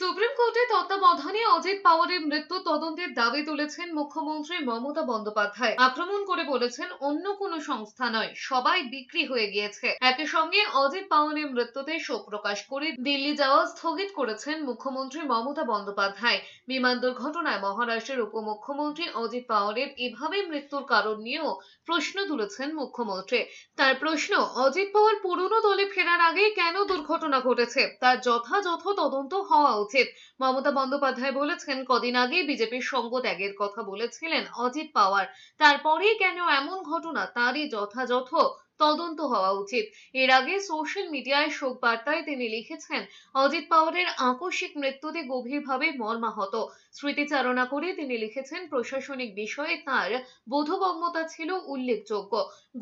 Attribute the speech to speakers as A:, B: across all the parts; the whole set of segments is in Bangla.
A: সুপ্রিম কোর্টের তত্ত্বাবধানে অজিত পাওয়ারের মৃত্যু তদন্তের দাবি তুলেছেন মুখ্যমন্ত্রী মমতা বন্দ্যোপাধ্যায়। আক্রমণ করে বলেছেন অন্য কোনো সংস্থা নয়, সবাই বিক্রি হয়ে গিয়েছে। একই সঙ্গে অজিত পাওয়ারের মৃত্যুতে শোক প্রকাশ করে দিল্লি যাওয়া স্থগিত করেছেন মুখ্যমন্ত্রী মমতা বন্দ্যোপাধ্যায়। বিমান দুর্ঘটনায় মহারাষ্ট্রের উপমুখ্যমন্ত্রী অজিত পাওয়ারের এভাবে মৃত্যুর কারণ নিয়েও প্রশ্ন তুলেছেন মুখ্যমন্ত্রী। তার প্রশ্ন, অজিত পাওয়ার পুরনো দলে ফেরার আগে কেন দুর্ঘটনা ঘটেছে? তার যথাযথ তদন্ত হওয়া উচিত মমতা বন্দ্যোপাধ্যায় বলেছেন, কদিন আগে বিজেপির সঙ্গ ত্যাগের কথা বলেছিলেন অজিত পাওয়ার। তারপরেই কেন এমন ঘটনা? তারই যথাযথ তদন্ত হওয়া উচিত। এর আগে সোশ্যাল মিডিয়ায় শোক বার্তায় তিনি লিখেছেন, অজিত পাওয়ারের আকস্মিক মৃত্যুতে গভীরভাবে মর্মাহত। স্মৃতিচারণা করে তিনি লিখেছেন, প্রশাসনিক বিষয়ে তার বোধগম্যতা ছিল উল্লেখযোগ্য।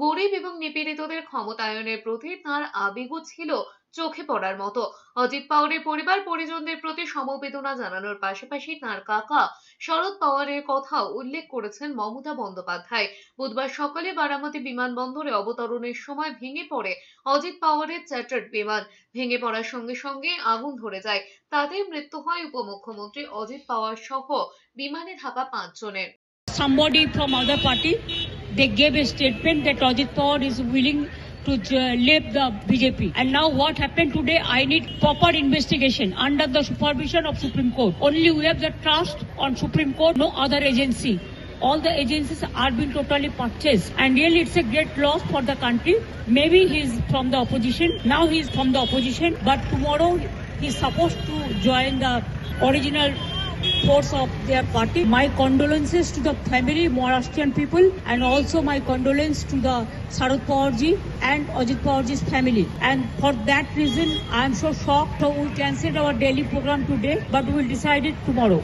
A: গরিব এবং নিপীড়িতদের ক্ষমতায়নের প্রতি তার আবেগও ছিল চোখে পড়ার মতো। অজিত পাওয়ারের পরিবার পরিজনদের প্রতি সমবেদনা জানানোর পাশাপাশি তার কাকা শরৎ পাওয়ারের কথাও উল্লেখ করেছেন মমতা বন্দ্যোপাধ্যায়। বুধবার সকালে বারামতি বিমানবন্দরে অবতরণের সময় ভেঙে পড়ে অজিত পাওয়ারের চ্যাটার্ড বিমান। ভেঙে পড়ার সঙ্গে সঙ্গে আগুন ধরে যায়। তাতে মৃত্যু হয় উপমুখ্যমন্ত্রী অজিত পাওয়ার সহ বিমানে থাকা পাঁচজনের।
B: Somebody from other party, they gave a statement that Ajit Pawar is willing to leave the BJP and now what happened today I need proper investigation under the supervision of Supreme Court. Only we have the trust on Supreme Court no other agency. All the agencies are being totally purchased. And really it's a great loss for the country. Maybe he's from the opposition. Now he's from the opposition. But tomorrow he's supposed to join the original force of their party. My condolences to the family, Maharashtrian people, and also my condolences to the Sarad Pawarji and Ajit Pawarji's family. And for that reason, I am so shocked. So we cancelled our daily program today, but we will decide it tomorrow.